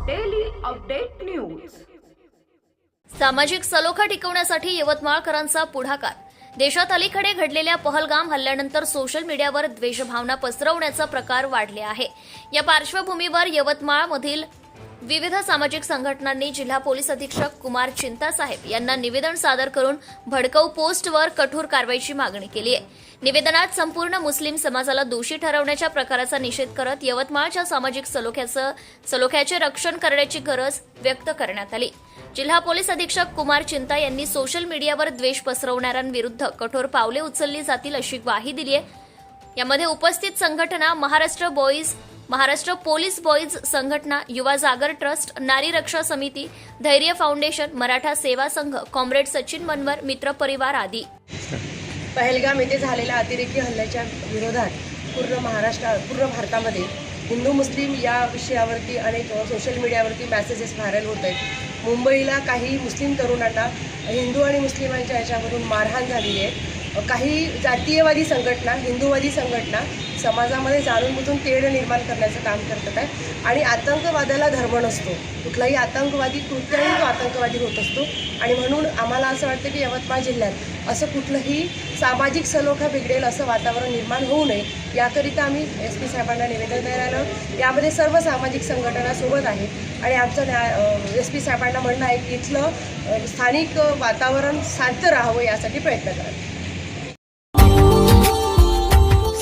Update news सामाजिक सलोखा टिकवण्यासाठी यवतमाळकरांचा पुढाकार. देशात अलीकडे घडलेल्या पहलगाम हल्ल्यानंतर सोशल मीडियावर द्वेषभावना पसरवण्याचा प्रकार वाढले आहे. या पार्श्वभूमीवर यवतमाळमधील विविध सामाजिक संघटनांनी जिल्हा पोलीस अधीक्षक कुमार चिंतासाहेब यांना निवेदन सादर करून भडकव पोस्टवर कठोर कारवाईची मागणी केली आहे. निवेदनात संपूर्ण मुस्लिम समाजाला दोषी ठरवण्याच्या प्रकाराचा निषेध करत यवतमाळच्या सामाजिक सलोख्याचं सलोख्याचे रक्षण करण्याची गरज व्यक्त करण्यात आली. जिल्हा पोलीस अधीक्षक कुमार चिंता यांनी सोशल मीडियावर द्वेष पसरवणाऱ्यांविरुद्ध कठोर पावले उचलली जातील अशी ग्वाही दिली आहे. यामध्ये उपस्थित संघटना Maharashtra boys Maharashtra police boys संघटना युवा जागर ट्रस्ट नारी रक्षा समिती धैर्य फाउंडेशन मराठा सेवा संघ कॉम्रेड सचिन मनवर मित्र परिवार आदी. पहलगाम येथे झालेल्या अतिरेकी हल्ल्याच्या विरोधात पूर्ण महाराष्ट्र पूर्ण भारतामध्ये हिंदू मुस्लिम या विषयावरती अनेक सोशल मीडियावरती मॅसेजेस व्हायरल होत आहेत. मुंबईला काही मुस्लिम तरुणांना हिंदू आणि मुस्लिमांच्या याच्यावरून मारहाण झालेली आहे. काही जातीयवादी संघटना हिंदूवादी संघटना समाजामध्ये जाणून बुजून तेढ निर्माण करण्याचं काम करतात आहे. आणि आतंकवादाला धर्म नसतो. कुठलाही आतंकवादी कृत्याही तो आतंकवादी होत असतो. आणि म्हणून आम्हाला असं वाटतं की यवतमाळ जिल्ह्यात असं कुठलंही सामाजिक सलोखा बिघडेल असं वातावरण निर्माण होऊ नये याकरिता आम्ही एस पी साहेबांना निवेदन द्यायला आलो यामध्ये सर्व सामाजिक संघटना सोबत आहेत आणि आमचं न्याय एस पी साहेबांना म्हणणं आहे की इथलं स्थानिक वातावरण शांत राहावं यासाठी प्रयत्न करा.